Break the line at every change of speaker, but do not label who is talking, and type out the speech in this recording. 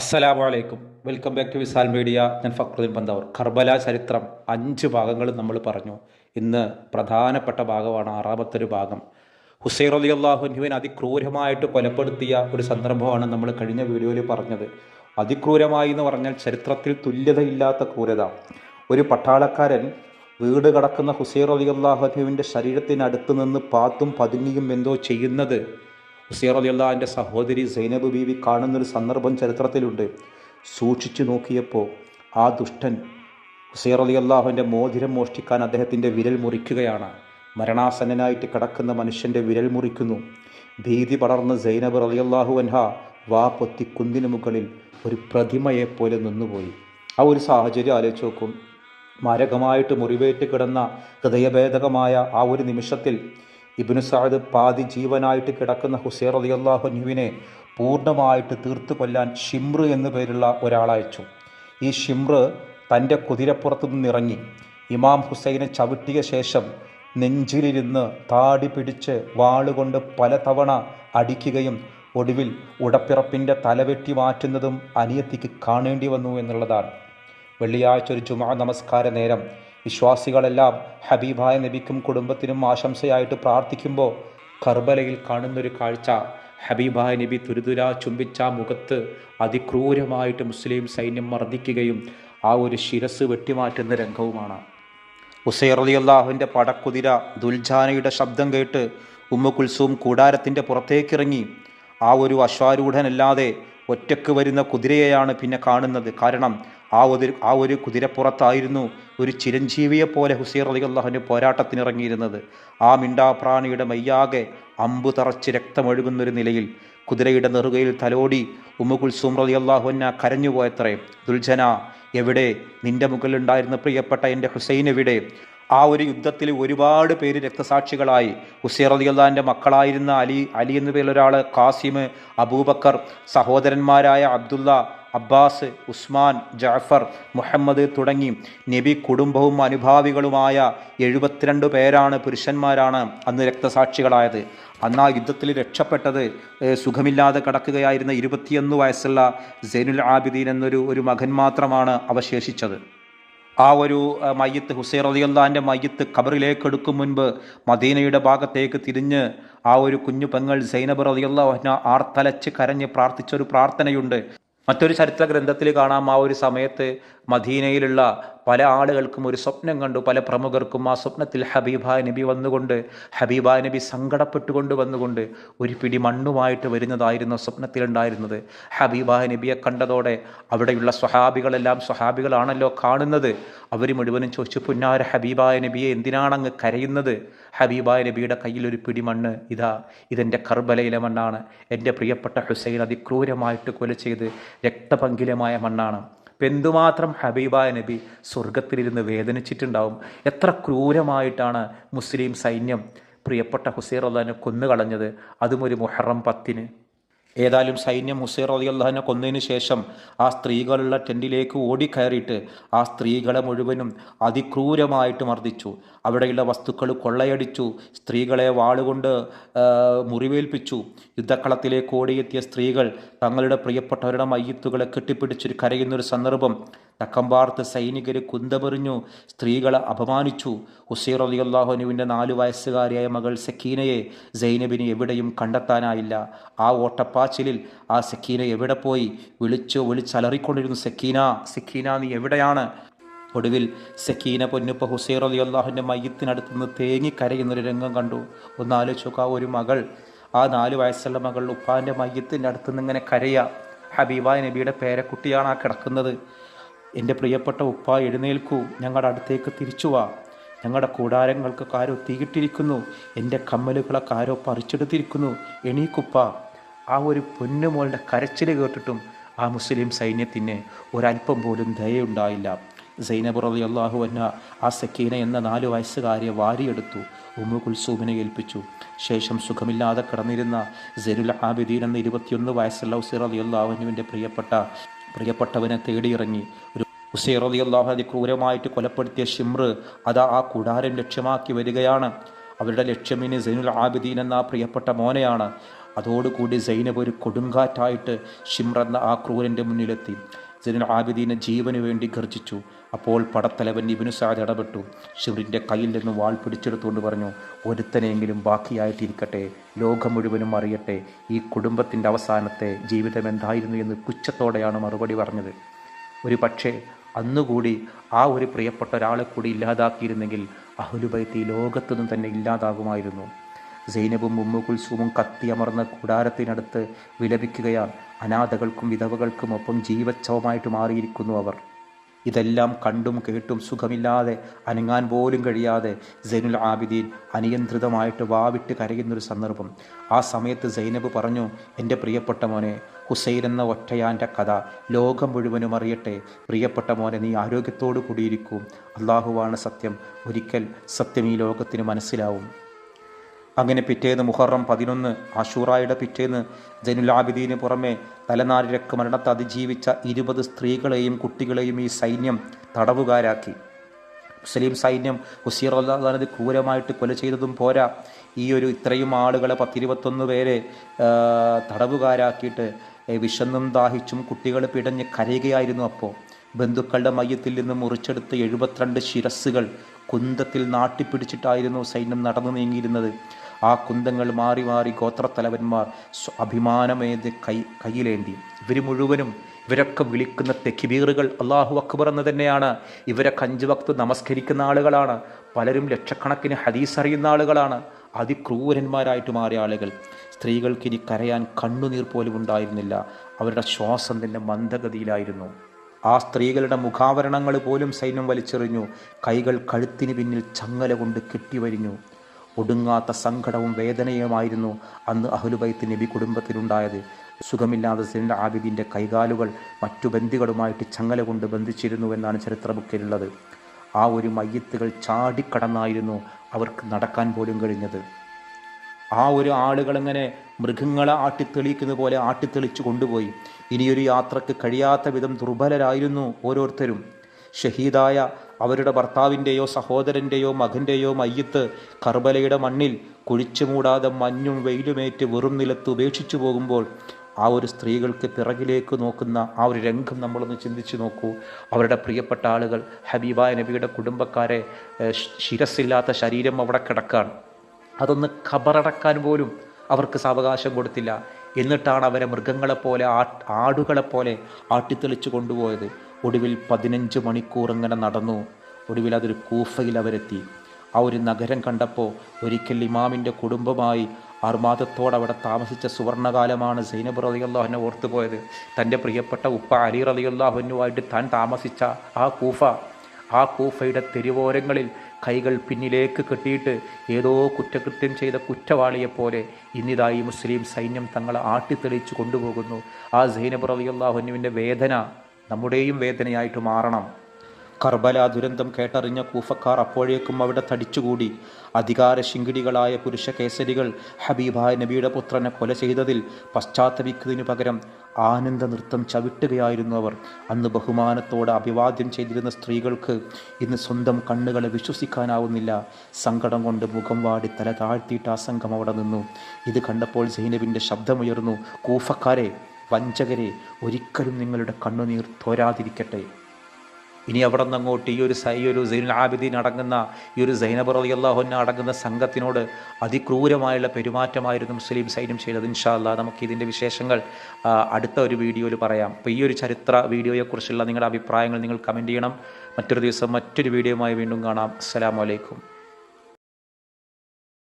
അസ്സലാമു അലൈക്കും. Welcome back to Visal media ഞാൻ ഫക്രുദ്ദീൻ പന്തവർ. കർബല ചരിത്രം അഞ്ച് ഭാഗങ്ങൾ നമ്മൾ പറഞ്ഞു. ഇന്ന് പ്രധാനപ്പെട്ട ഭാഗമാണ് ആറാമത്തൊരു ഭാഗം. ഹുസൈൻ അലി അൻഹുവിനെ അതിക്രൂരമായിട്ട് കൊലപ്പെടുത്തിയ ഒരു സന്ദർഭമാണ് നമ്മൾ കഴിഞ്ഞ വീഡിയോയിൽ പറഞ്ഞത്. അതിക്രൂരമായി എന്ന് പറഞ്ഞാൽ ചരിത്രത്തിൽ തുല്യതയില്ലാത്ത ക്രൂരത. ഒരു പട്ടാളക്കാരൻ വീട് കടക്കുന്ന ഹുസൈൻ അലി അള്ളാഹുനുവിന്റെ ശരീരത്തിനടുത്ത് നിന്ന് പാത്തും പതുങ്ങിയും എന്തോ ചെയ്യുന്നത് ഹുസൈർ അലി അള്ളാഹിന്റെ സഹോദരി സൈനബ് ബീവി കാണുന്നൊരു സന്ദർഭം ചരിത്രത്തിലുണ്ട്. സൂക്ഷിച്ചു നോക്കിയപ്പോൾ ആ ദുഷ്ടൻ ഹുസൈർ അലി അള്ളാഹുവിന്റെ മോതിരം മോഷ്ടിക്കാൻ അദ്ദേഹത്തിന്റെ വിരൽ മുറിക്കുകയാണ്. മരണാസന്നനായിട്ട് കിടക്കുന്ന മനുഷ്യന്റെ വിരൽ മുറിക്കുന്നു. ഭീതി പടർന്ന് സൈനബ് അലി അള്ളാഹു അൻഹ വാ പൊത്തി കുന്നിന് മുകളിൽ ഒരു പ്രതിമയെപ്പോലെ നിന്നുപോയി. ആ ഒരു സാഹചര്യം ആലോചിച്ച് നോക്കും. മാരകമായിട്ട് മുറിവേറ്റ് കിടന്ന ഹൃദയഭേദകമായ ആ ഒരു നിമിഷത്തിൽ ഇബിനു സാദ് പാതി ജീവനായിട്ട് കിടക്കുന്ന ഹുസൈർ അലി അള്ളാഹുനുവിനെ പൂർണമായിട്ട് തീർത്തു കൊല്ലാൻ ഷിമ്ര എന്നു പേരുള്ള ഒരാളയച്ചു ഈ ഷിമ്ര തന്റെ കുതിരപ്പുറത്തു നിന്നിറങ്ങി ഇമാം ഹുസൈനെ ചവിട്ടിയ ശേഷം നെഞ്ചിലിരുന്ന് താടി പിടിച്ച് വാളുകൊണ്ട് പലതവണ അടിക്കുകയും ഒടുവിൽ ഉടപ്പിറപ്പിന്റെ തലവെട്ടി മാറ്റുന്നതും അനിയത്തിക്ക് കാണേണ്ടി വന്നു എന്നുള്ളതാണ്. വെള്ളിയാഴ്ച ഒരു ജുമാ നമസ്കാര നേരം വിശ്വാസികളെല്ലാം ഹബീബായ നബിക്കും കുടുംബത്തിനും ആശംസയായിട്ട് പ്രാർത്ഥിക്കുമ്പോൾ കർബലയിൽ കാണുന്നൊരു കാഴ്ച. ഹബീബായ നബി തുരുതുര ചുംബിച്ച മുഖത്ത് അതിക്രൂരമായിട്ട് മുസ്ലിം സൈന്യം മർദ്ദിക്കുകയും ആ ഒരു ശിരസ് വെട്ടിമാറ്റുന്ന രംഗവുമാണ്. ഉസൈർ അലി അള്ളാഹുവിന്റെ പടക്കുതിര ദുൽജാനയുടെ ശബ്ദം കേട്ട് ഉമ്മ കൂടാരത്തിന്റെ പുറത്തേക്കിറങ്ങി ആ ഒരു അശ്വാരൂഢനല്ലാതെ ഒറ്റയ്ക്ക് വരുന്ന കുതിരയെയാണ് പിന്നെ കാണുന്നത്. കാരണം ആ ഒരു ആ ഒരു കുതിരപ്പുറത്തായിരുന്നു ഒരു ചിരഞ്ജീവിയെ പോലെ ഹുസൈർ അലി അള്ളാഹുവിന്റെ പോരാട്ടത്തിനിറങ്ങിയിരുന്നത്. ആ മിണ്ടാപ്രാണിയുടെ മയ്യാകെ അമ്പ് തറച്ച് രക്തമൊഴുകുന്നൊരു നിലയിൽ കുതിരയുടെ നെറുകയിൽ തലോടി ഉമ്മുകുൽ സുമ്രതി അള്ളാഹുന്ന കരഞ്ഞുപോയത്രേ ദുൽജന എവിടെ? നിന്റെ മുകളിലുണ്ടായിരുന്ന പ്രിയപ്പെട്ട എന്റെ ഹുസൈൻ എവിടെ? ആ ഒരു യുദ്ധത്തിൽ ഒരുപാട് പേര് രക്തസാക്ഷികളായി. ഹുസൈർ അലി അള്ളാഹിന്റെ മക്കളായിരുന്ന അലി അലി എന്ന പേരിലൊരാൾ കാസിം അബൂബക്കർ സഹോദരന്മാരായ അബ്ദുള്ള അബ്ബാസ് ഉസ്മാൻ ജാഫർ മുഹമ്മദ് തുടങ്ങി നബി കുടുംബവും അനുഭാവികളുമായ എഴുപത്തിരണ്ട് പേരാണ് പുരുഷന്മാരാണ് അന്ന് രക്തസാക്ഷികളായത്. അന്ന് ആ യുദ്ധത്തിൽ രക്ഷപ്പെട്ടത് സുഖമില്ലാതെ കിടക്കുകയായിരുന്ന ഇരുപത്തിയൊന്ന് വയസ്സുള്ള സൈനുൽ ആബിദീൻ എന്നൊരു ഒരു മകൻ മാത്രമാണ് അവശേഷിച്ചത്. ആ ഒരു മയ്യത്ത് ഹുസൈൻ റളിയല്ലാഹിന്റെ മയ്യത്ത് ഖബറിലേക്ക് എടുക്കും മുൻപ് മദീനയുടെ ഭാഗത്തേക്ക് തിരിഞ്ഞ് ആ ഒരു കുഞ്ഞു പെങ്ങൾ സൈനബ് റളിയല്ലാഹുന ആർത്തലച്ച് കരഞ്ഞ് പ്രാർത്ഥിച്ചൊരു പ്രാർത്ഥനയുണ്ട്. മറ്റൊരു ചരിത്ര ഗ്രന്ഥത്തിൽ കാണാം ആ ഒരു സമയത്ത് മദീനയിലുള്ള പല ആളുകൾക്കും ഒരു സ്വപ്നം കണ്ടു. പല പ്രമുഖർക്കും ആ സ്വപ്നത്തിൽ ഹബീബ നബി വന്നുകൊണ്ട് ഹബീബ നബി സങ്കടപ്പെട്ടുകൊണ്ട് വന്നുകൊണ്ട് ഒരു പിടി മണ്ണുമായിട്ട് വരുന്നതായിരുന്നു സ്വപ്നത്തിലുണ്ടായിരുന്നത്. ഹബീബ നബിയെ കണ്ടതോടെ അവിടെയുള്ള സ്വഹാബികളെല്ലാം സ്വഹാബികളാണല്ലോ കാണുന്നത്. അവർ മുഴുവനും ചോദിച്ചു പുന്നാര ഹബീബായ നബിയെ എന്തിനാണങ്ങ് കരയുന്നത്? ഹബീബായ നബിയുടെ കയ്യിലൊരു ഒരു പിടി മണ്ണ് ഇതാ ഇതെന്റെ കർബലയിലെ മണ്ണാണ്. എന്റെ പ്രിയപ്പെട്ട ഹുസൈൻ അതിക്രൂരമായിട്ട് കൊല ചെയ്ത് രക്തപങ്കിലമായ മണ്ണാണ്. എന്തുമാത്രം ഹബീബായ നബി സ്വർഗത്തിലിരുന്ന് വേദനിച്ചിട്ടുണ്ടാവും? എത്ര ക്രൂരമായിട്ടാണ് മുസ്ലിം സൈന്യം പ്രിയപ്പെട്ട ഹുസൈർ അള്ളഹാനെ കൊന്നുകളഞ്ഞത്? അതും ഒരു മുഹറം പത്തിന്. ഏതായാലും സൈന്യം അലി അള്ളഹാനെ കൊന്നതിന് ശേഷം ആ സ്ത്രീകളുള്ള ടെന്റിലേക്ക് ഓടിക്കയറിയിട്ട് ആ സ്ത്രീകളെ മുഴുവനും അതിക്രൂരമായിട്ട് മർദ്ദിച്ചു. അവിടെയുള്ള വസ്തുക്കൾ കൊള്ളയടിച്ചു. സ്ത്രീകളെ വാളുകൊണ്ട് മുറിവേൽപ്പിച്ചു. യുദ്ധക്കളത്തിലേക്ക് ഓടിയെത്തിയ സ്ത്രീകൾ തങ്ങളുടെ പ്രിയപ്പെട്ടവരുടെ മയ്യത്തുകളെ കെട്ടിപ്പിടിച്ചൊരു കരയുന്നൊരു സന്ദർഭം തക്കമ്പാർത്ത് സൈനികർ കുന്തമെറിഞ്ഞു. സ്ത്രീകളെ അപമാനിച്ചു. ഹുസൈർ അലി അള്ളാഹുനുവിന്റെ നാലു വയസ്സുകാരിയായ മകൾ സക്കീനയെ സൈനബിന് എവിടെയും കണ്ടെത്താനായില്ല. ആ ഓട്ടപ്പാച്ചിലിൽ ആ സക്കീന എവിടെ പോയി? വിളിച്ചു വിളിച്ചലറിക്കൊണ്ടിരുന്നു സക്കീന സക്കീന നീ എവിടെയാണ്? ഒടുവിൽ സക്കീന പൊന്നുപ്പ ഹുസൈർ അലി അള്ളാഹുവിന്റെ മയ്യത്തിനടുത്ത് നിന്ന് തേങ്ങി കരയുന്നൊരു രംഗം കണ്ടു. ആ ഒരു മകൾ. ആ നാല് വയസ്സുള്ള മകൾ ഉപ്പാന്റെ മയ്യത്തിന്റെ അടുത്ത് നിന്ന് ഇങ്ങനെ കരയുക ഹബീബ നബിയുടെ പേരക്കുട്ടിയാണ് ആ കിടക്കുന്നത്. എന്റെ പ്രിയപ്പെട്ട ഉപ്പ എഴുന്നേൽക്കൂ ഞങ്ങളുടെ അടുത്തേക്ക് തിരിച്ചു വാ. ഞങ്ങളുടെ കൂടാരങ്ങൾക്ക് കാരോ തീയിട്ടിരിക്കുന്നു എന്റെ കമ്മലുകളെ കാരോ പറിച്ചെടുത്തിരിക്കുന്നു. എണീക്കുപ്പ. ആ ഒരു പൊന്നുമോളുടെ കരച്ചിൽ കേട്ടിട്ടും ആ മുസ്ലിം സൈന്യത്തിന് ഒരല്പം പോലും ദയുണ്ടായില്ല സൈനബ് റളി അള്ളാഹു എന്ന ആ സക്കീന എന്ന നാലു വയസ്സുകാരിയെ വാരിയെടുത്തു ഉമ്മു കുൽസൂമിനെ ഏൽപ്പിച്ചു. ശേഷം സുഖമില്ലാതെ കിടന്നിരുന്ന ജെരുൽ ആബിദീൻ എന്ന ഇരുപത്തിയൊന്ന് വയസ്സുള്ള ഉസീർ അലി അള്ളാഹുവിന്റെ പ്രിയപ്പെട്ട പ്രിയപ്പെട്ടവനെ തേടിയിറങ്ങി. ഒരു ഉസൈർ റതി അള്ളാഹു ക്രൂരമായിട്ട് കൊലപ്പെടുത്തിയ ഷിമ്ര അതാ ആ കൂടാരം ലക്ഷ്യമാക്കി വരികയാണ്. അവരുടെ ലക്ഷ്യമിന് സൈനുൽ ആബിദീൻ എന്ന ആ പ്രിയപ്പെട്ട മോനെയാണ്. അതോടുകൂടി സൈനബ് ഒരു കൊടുങ്കാറ്റായിട്ട് ഷിമ്രെന്ന ആ ക്രൂരന്റെ മുന്നിലെത്തി. സൈനുൽ ആബിദീനെ ജീവന് വേണ്ടി ഗർജിച്ചു. അപ്പോൾ പടത്തലവൻ ഇബിനു സാദ് ഇടപെട്ടു. ഷിറിന്റെ കയ്യിൽ നിന്ന് വാൾ പിടിച്ചെടുത്തുകൊണ്ട് പറഞ്ഞു ഒരുത്തനെങ്കിലും ബാക്കിയായിട്ടിരിക്കട്ടെ. ലോകം മുഴുവനും അറിയട്ടെ. ഈ കുടുംബത്തിന്റെ അവസാനത്തെ ജീവിതം എന്തായിരുന്നു എന്ന് പുച്ഛത്തോടെയാണ് മറുപടി പറഞ്ഞത്. ഒരു പക്ഷേ അന്നുകൂടി ആ ഒരു പ്രിയപ്പെട്ട ഒരാളെ കൂടി ഇല്ലാതാക്കിയിരുന്നെങ്കിൽ അഹുലുബൈത്ത് ഈ ലോകത്തുനിന്നും തന്നെ ഇല്ലാതാകുമായിരുന്നു. സൈനബും ഉമ്മു കുൽസൂമും കത്തിയമർന്ന കൂടാരത്തിനടുത്ത് വിലപിക്കുകയാണ്. അനാഥകൾക്കും വിധവകൾക്കും ഒപ്പം ജീവച്ഛവമായിട്ട് മാറിയിരിക്കുന്നു അവർ. ഇതെല്ലാം കണ്ടും കേട്ടും സുഖമില്ലാതെ അനങ്ങാൻ പോലും കഴിയാതെ സൈനുൽ ആബിദീൻ അനിയന്ത്രിതമായിട്ട് വാവിട്ട് കരയുന്നൊരു സന്ദർഭം. ആ സമയത്ത് സൈനബ് പറഞ്ഞു എന്റെ പ്രിയപ്പെട്ട മോനെ ഹുസൈൻ എന്ന ഒറ്റയാന്റെ കഥ ലോകം മുഴുവനും അറിയട്ടെ. പ്രിയപ്പെട്ട മോനെ നീ ആരോഗ്യത്തോടു കൂടിയിരിക്കും. അള്ളാഹുവാണ് സത്യം. ഒരിക്കൽ സത്യം ഈ ലോകത്തിന് മനസ്സിലാവും. അങ്ങനെ പിറ്റേന്ന് മുഹറം പതിനൊന്ന് ആഷൂറായുടെ പിറ്റേന്ന് ജനുലാബിദീന് പുറമെ തലനാരിരക്ക് മരണത്തെ അതിജീവിച്ച ഇരുപത് സ്ത്രീകളെയും കുട്ടികളെയും ഈ സൈന്യം തടവുകാരാക്കി. മുസ്ലിം സൈന്യം ഹുസീർ അള്ളാഹ് ക്രൂരമായിട്ട് കൊല ചെയ്തതും പോരാ. ഈ ഒരു ഇത്രയും ആളുകളെ പത്തിരുപത്തൊന്ന് പേരെ തടവുകാരാക്കിയിട്ട് വിശന്നും ദാഹിച്ചും കുട്ടികൾ പിടഞ്ഞ് കരയുകയായിരുന്നു അപ്പോൾ ബന്ധുക്കളുടെ മയ്യത്തിൽ നിന്ന് മുറിച്ചെടുത്ത് എഴുപത്തിരണ്ട് ശിരസ്സുകൾ കുന്തത്തിൽ നാട്ടിപ്പിടിച്ചിട്ടായിരുന്നു സൈന്യം നടന്നു നീങ്ങിയിരുന്നത്. ആ കുന്തങ്ങൾ മാറി മാറി ഗോത്രത്തലവന്മാർ അഭിമാനമേത് കൈ കയ്യിലേന്തി. ഇവർ മുഴുവനും ഇവരൊക്കെ വിളിക്കുന്ന തെക്കിബീറുകൾ അള്ളാഹു അക്ബർ എന്ന് തന്നെയാണ്. ഇവരൊക്കെ അഞ്ച് വക്ത് നമസ്കരിക്കുന്ന ആളുകളാണ്. പലരും ലക്ഷക്കണക്കിന് ഹദീസ് അറിയുന്ന ആളുകളാണ്. അതിക്രൂരന്മാരായിട്ട് മാറിയ ആളുകൾ. സ്ത്രീകൾക്ക് ഇനി കരയാൻ കണ്ണുനീർ പോലും ഉണ്ടായിരുന്നില്ല. അവരുടെ ശ്വാസം തന്നെ മന്ദഗതിയിലായിരുന്നു. ആ സ്ത്രീകളുടെ മുഖാവരണങ്ങൾ പോലും സൈന്യം വലിച്ചെറിഞ്ഞു. കൈകൾ കഴുത്തിന് പിന്നിൽ ചങ്ങല കൊണ്ട് കെട്ടിവരിഞ്ഞു. ഒടുങ്ങാത്ത സങ്കടവും വേദനയുമായിരുന്നു അന്ന് അഹ്ലുബൈത്ത് നബി കുടുംബത്തിലുണ്ടായത്. സുഖമില്ലാതെ സിന്റെ ആബിദിന്റെ കൈകാലുകൾ മറ്റു ബന്ധികളുമായിട്ട് ചങ്ങല കൊണ്ട് ബന്ധിച്ചിരുന്നു എന്നാണ് ചരിത്ര ബുക്കിലുള്ളത് ആ ഒരു മയ്യത്തുകൾ ചാടിക്കടന്നായിരുന്നു അവർക്ക് നടക്കാൻ പോലും കഴിഞ്ഞത്. ആ ഒരു ആളുകളെങ്ങനെ മൃഗങ്ങളെ ആട്ടിത്തെളിക്കുന്ന പോലെ ആട്ടിത്തെളിച്ചു കൊണ്ടുപോയി. ഇനിയൊരു യാത്രയ്ക്ക് കഴിയാത്ത വിധം ദുർബലരായിരുന്നു ഓരോരുത്തരും. ഷഹീദായ അവരുടെ ഭർത്താവിന്റെയോ സഹോദരന്റെയോ മകന്റെയോ മയ്യത്ത് കർബലയുടെ മണ്ണിൽ കുഴിച്ചു മൂടാതെ മഞ്ഞും വെയിലുമേറ്റ് വെറും നിലത്ത് ഉപേക്ഷിച്ചു പോകുമ്പോൾ ആ ഒരു സ്ത്രീകൾക്ക് പിറകിലേക്ക് നോക്കുന്ന ആ ഒരു രംഗം നമ്മളൊന്ന് ചിന്തിച്ചു നോക്കൂ. അവരുടെ പ്രിയപ്പെട്ട ആളുകൾ ഹബീബ നബിയുടെ കുടുംബക്കാരെ ശിരസില്ലാത്ത ശരീരം അവിടെ കിടക്കാണ്. അതൊന്ന് ഖബറടക്കാൻ പോലും അവർക്ക് സാവകാശം കൊടുത്തില്ല. എന്നിട്ടാണ് അവരെ മൃഗങ്ങളെപ്പോലെ ആ ആടുകളെപ്പോലെ ആട്ടിത്തെളിച്ചു കൊണ്ടുപോയത്. ഒടുവിൽ പതിനഞ്ച് മണിക്കൂർ ഇങ്ങനെ നടന്നു. ഒടുവിൽ അതൊരു കൂഫയിൽ അവരെത്തി. ആ ഒരു നഗരം കണ്ടപ്പോൾ ഒരിക്കൽ ഇമാമിന്റെ കുടുംബമായി അർമാദത്തോടെ അവിടെ താമസിച്ച സുവർണകാലമാണ് സൈനബ് റളിയല്ലാഹുവിനെ ഓർത്തുപോയത്. തന്റെ പ്രിയപ്പെട്ട ഉപ്പ അലി റളിയല്ലാഹുവിനുമായിട്ട് താൻ താമസിച്ച ആ കൂഫ ആ കൂഫയുടെ തെരുവോരങ്ങളിൽ കൈകൾ പിന്നിലേക്ക് കെട്ടിയിട്ട് ഏതോ കുറ്റകൃത്യം ചെയ്ത കുറ്റവാളിയെപ്പോലെ ഇന്നിതായി മുസ്ലിം സൈന്യം തങ്ങളെ ആട്ടിത്തെളിച്ച് കൊണ്ടുപോകുന്നു. ആ സൈനബ് റളിയല്ലാഹുവിന്റെ വേദന നമ്മുടെയും വേദനയായിട്ട് മാറണം. കർബല ദുരന്തം കേട്ടറിഞ്ഞ കൂഫക്കാർ അപ്പോഴേക്കും അവിടെ തടിച്ചുകൂടി. അധികാര ശിങ്കിടികളായ പുരുഷ കേസരികൾ ഹബീബായ നബിയുടെ പുത്രനെ കൊല ചെയ്തതിൽ പശ്ചാത്തപിക്കുന്നതിനു പകരം ആനന്ദ നൃത്തം ചവിട്ടുകയായിരുന്നു അവർ. അന്ന് ബഹുമാനത്തോടെ അഭിവാദ്യം ചെയ്തിരുന്ന സ്ത്രീകൾക്ക് ഇന്ന് സ്വന്തം കണ്ണുകളെ വിശ്വസിക്കാനാവുന്നില്ല. സങ്കടം കൊണ്ട് മുഖം വാടി തല താഴ്ത്തിയിട്ട് ആ സംഘം അവിടെ നിന്നു. ഇത് കണ്ടപ്പോൾ സൈനബിന്റെ ശബ്ദമുയർന്നു കൂഫക്കാരെ വഞ്ചകരെ ഒരിക്കലും നിങ്ങളുടെ കണ്ണുനീർ തോരാതിരിക്കട്ടെ. ഇനി അവിടെ നിന്ന് അങ്ങോട്ട് ഈ ഒരു സൈ ഒരു സൈനുൽ ആബിദീൻ അടങ്ങുന്ന ഈ ഒരു സൈനബർ അലി അള്ളാഹുന്ന അടങ്ങുന്ന സംഘത്തിനോട് അതിക്രൂരമായുള്ള പെരുമാറ്റമായിരുന്നു മുസ്ലിം സൈന്യം ചെയ്തത്. അല്ലാ നമുക്ക് ഇതിന്റെ വിശേഷങ്ങൾ അടുത്ത ഒരു വീഡിയോയിൽ പറയാം. അപ്പോൾ ഈ ഒരു ചരിത്ര വീഡിയോയെക്കുറിച്ചുള്ള നിങ്ങളുടെ അഭിപ്രായങ്ങൾ നിങ്ങൾ കമന്റ് ചെയ്യണം. മറ്റൊരു ദിവസം മറ്റൊരു വീഡിയോയുമായി വീണ്ടും കാണാം. അസ്സലാമു അലൈക്കും.